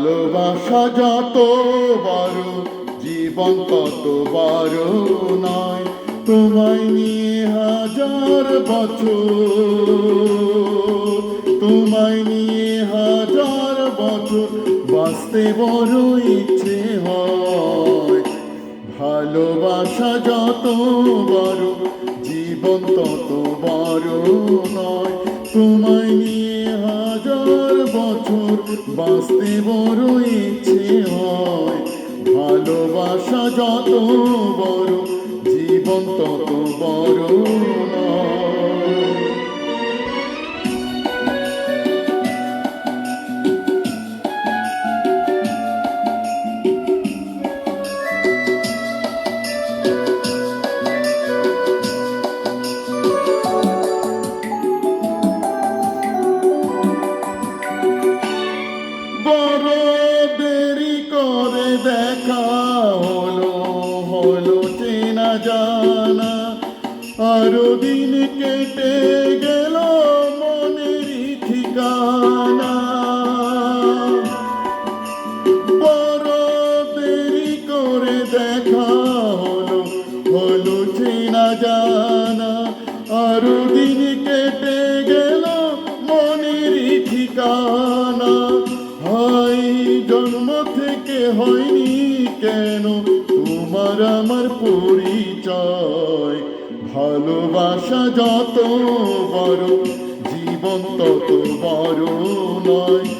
ভালোবাসা যত বড় জীবন তত বড় নয়। তোমায় নিয়ে হাজার বছর, তোমায় নিয়ে হাজার বছর বাঁচতে বড় ইচ্ছে হয়। ভালোবাসা যত বড় জীবন তত বড় নয়। তোমায় নিয়ে বছর বাঁচতে বড় ইচ্ছে হয়। ভালোবাসা যত বড় জীবন তত বড়। দেখা হলো হলো চেনা জানা। আরও দিন কেটে গেল মনেরই ঠিকানা। হাই জন্ম থেকে হয়নি কেন তোমার আমার পরিচয়? ভালোবাসা যত বড়, জীবন তত বড় নয়।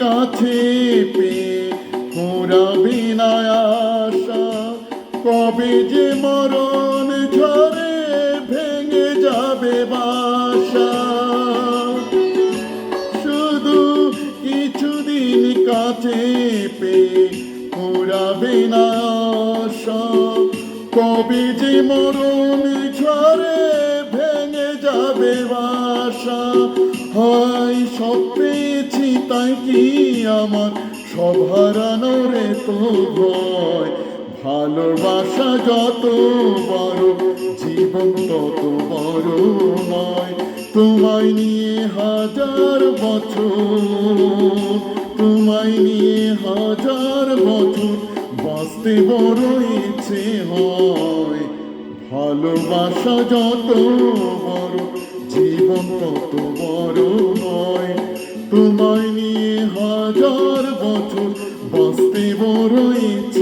কাছে পে পুরাবি আশা কবে যে মরণ ঝরে ভেঙে যাবে বাসা। শুধু কিছুদিন কাছে পে পুরাবে আশা কবে যে মরণ ঝরে ভেঙে যাবে বাসা। হয় পেয়েছি তাই কি আমার সব হারানোর তো ভয়? ভালোবাসা যত বড়, জীবন তত বড় নয়। তোমায় নিয়ে হাজার বছর, তোমায় নিয়ে হাজার বছর বাঁচতে বড় ইচ্ছে হয়। ভালোবাসা যত বড়, জীবন তত বড় feet.